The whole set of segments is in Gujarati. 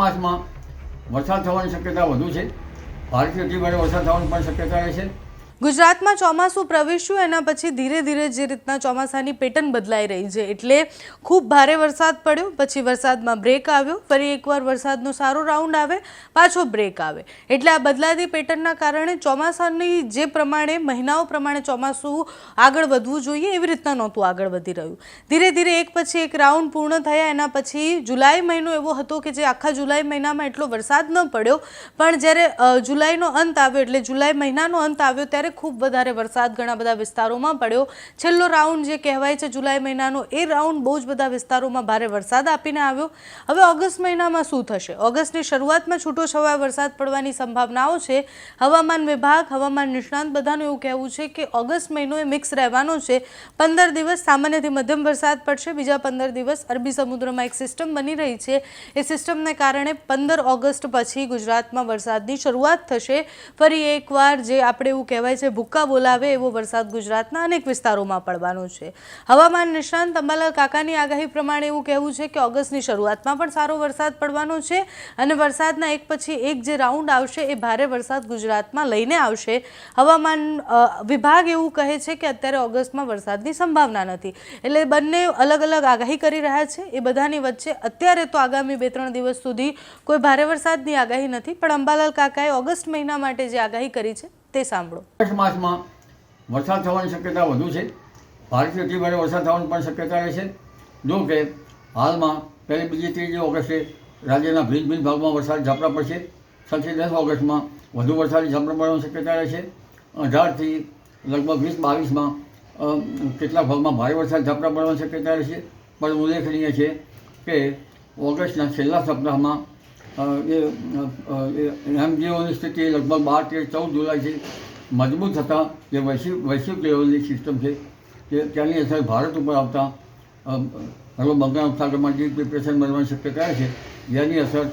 માસમાં વરસાદ થવાની શક્યતા વધુ છે. ભારતીય અતિ ભારે વરસાદ થવાની પણ શક્યતા રહેશે ગુજરાતમાં ચોમાસું પ્રવેશ્યું, એના પછી ધીરે ધીરે જે રીતના ચોમાસાની પેટર્ન બદલાઈ રહી છે, એટલે ખૂબ ભારે વરસાદ પડ્યો, પછી વરસાદમાં બ્રેક આવ્યો, ફરી એકવાર વરસાદનો સારો રાઉન્ડ આવે, પાછો બ્રેક આવે. એટલે આ બદલાતી પેટર્નના કારણે ચોમાસાની જે પ્રમાણે, મહિનાઓ પ્રમાણે ચોમાસું આગળ વધવું જોઈએ, એવી રીતના નહોતું આગળ વધી રહ્યું. ધીરે ધીરે એક પછી એક રાઉન્ડ પૂર્ણ થયા, એના પછી જુલાઈ મહિનો એવો હતો કે જે આખા જુલાઈ મહિનામાં એટલો વરસાદ ન પડ્યો, પણ જ્યારે જુલાઈનો અંત આવ્યો, એટલે જુલાઈ મહિનાનો અંત આવ્યો, ત્યારે ખૂબ વધારે વરસાદ ઘણા બધા વિસ્તારોમાં પડ્યો. છેલ્લો રાઉન્ડ જે કહેવાય છે જુલાઈ મહિનાનો, એ રાઉન્ડ બહુ જ બધા વિસ્તારોમાં ભારે વરસાદ આપીને આવ્યો. હવે ઓગસ્ટ મહિનામાં શું થશે? ઓગસ્ટની શરૂઆતમાં છૂટો છવાયો વરસાદ પડવાની સંભાવનાઓ છે. હવામાન વિભાગ, હવામાન નિષ્ણાંત બધાનું એવું કહેવું છે કે ઓગસ્ટ મહિનો એ મિક્સ રહેવાનો છે. પંદર દિવસ સામાન્યથી મધ્યમ વરસાદ પડશે, બીજા પંદર દિવસ અરબી સમુદ્રમાં એક સિસ્ટમ બની રહી છે. એ સિસ્ટમને કારણે પંદર ઓગસ્ટ પછી ગુજરાતમાં વરસાદની શરૂઆત થશે. ફરી એકવાર જે આપણે એવું કહેવાય છે, ભૂક્કા બોલાવે એવો વરસાદ ગુજરાતના અનેક વિસ્તારોમાં પડવાનો છે. હવામાન નિષ્ણાંત અંબાલાલ કાકાની આગાહી પ્રમાણે એવું કહેવું છે કે ઓગસ્ટની શરૂઆતમાં પણ સારો વરસાદ પડવાનો છે અને વરસાદના એક પછી એક જે રાઉન્ડ આવશે એ ભારે વરસાદ ગુજરાતમાં લઈને આવશે. હવામાન વિભાગ એવું કહે છે કે અત્યારે ઓગસ્ટમાં વરસાદની સંભાવના નથી. એટલે બંને અલગ અલગ આગાહી કરી રહ્યા છે. એ બધાની વચ્ચે અત્યારે તો આગામી બે ત્રણ દિવસ સુધી કોઈ ભારે વરસાદની આગાહી નથી, પણ અંબાલાલ કાકાએ ઓગસ્ટ મહિના માટે જે આગાહી કરી છે તે સાંભળો. ઓગસ્ટ માસમાં વરસાદ થવાની શક્યતા વધુ છે. ભારતીય અતિ ભારે વરસાદ થવાની પણ શક્યતા રહેશે જો કે, હાલમાં પહેલી બીજી ત્રીજી ઓગસ્ટે રાજ્યના ભિન્ન ભિન્ન ભાગમાં વરસાદ ઝાપટા પડશે. છથી દસ ઓગસ્ટમાં વધુ વરસાદી ઝાપટા પડવાની શક્યતા રહેશે અઢારથી લગભગ વીસ બાવીસમાં કેટલાક ભાગમાં ભારે વરસાદ ઝાપટા પડવાની શક્યતા રહેશે પણ ઉલ્લેખનીય છે કે, ઓગસ્ટના છેલ્લા સપ્તાહમાં એ અ, એમજીઓની સ્થિતિ લગભગ બાર તેર ચૌદ જુલાઈથી મજબૂત થતાં જે વૈશ્વિક વૈશ્વિક લેવલની સિસ્ટમ છે કે ત્યાંની અસર ભારત ઉપર આવતા હલો બંગાળ ઉપસાગરમાં ડીપ ડિપ્રેશન બનવાની શક્યતા છે જેની અસર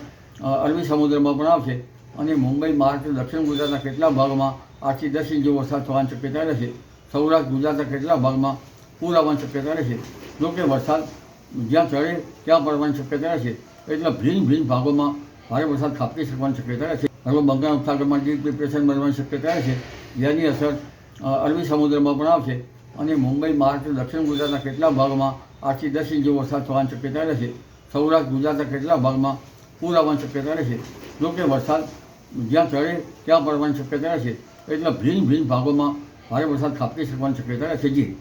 અરબી સમુદ્રમાં પણ આવશે. અને મુંબઈ મહારાષ્ટ્ર દક્ષિણ ગુજરાતના કેટલા ભાગમાં આઠથી દસ ઇંચ વરસાદ થવાની શક્યતા રહેશે. સૌરાષ્ટ્ર ગુજરાતના કેટલા ભાગમાં પૂર આવવાની શક્યતા રહેશે. જો કે વરસાદ જ્યાં ચડે ત્યાં પડવાની શક્યતા રહેશે. એટલે ભિન્ન ભિન્ન ભાગોમાં ભારે વરસાદ ખાબકી શકવાની શક્યતા રહેશે હવે બંગાળ ઉપસાગરમાં ડીપ ડિપ્રેશન બનવાની શક્યતા છે જેની અસર અરબી સમુદ્રમાં પણ આવશે. અને મુંબઈ, મહારાષ્ટ્ર, દક્ષિણ ગુજરાતના કેટલાક ભાગમાં આઠથી દસ ઇંચ વરસાદ થવાની શક્યતા રહેશે. સૌરાષ્ટ્ર ગુજરાતના કેટલાક ભાગમાં પૂર આવવાની શક્યતા રહેશે. જો કે વરસાદ જ્યાં ચડે, ત્યાં પડવાની શક્યતા રહેશે. એટલે ભિન્ન ભિન્ન ભાગોમાં ભારે વરસાદ ખાબકી શકવાની શક્યતા રહેશે. જી.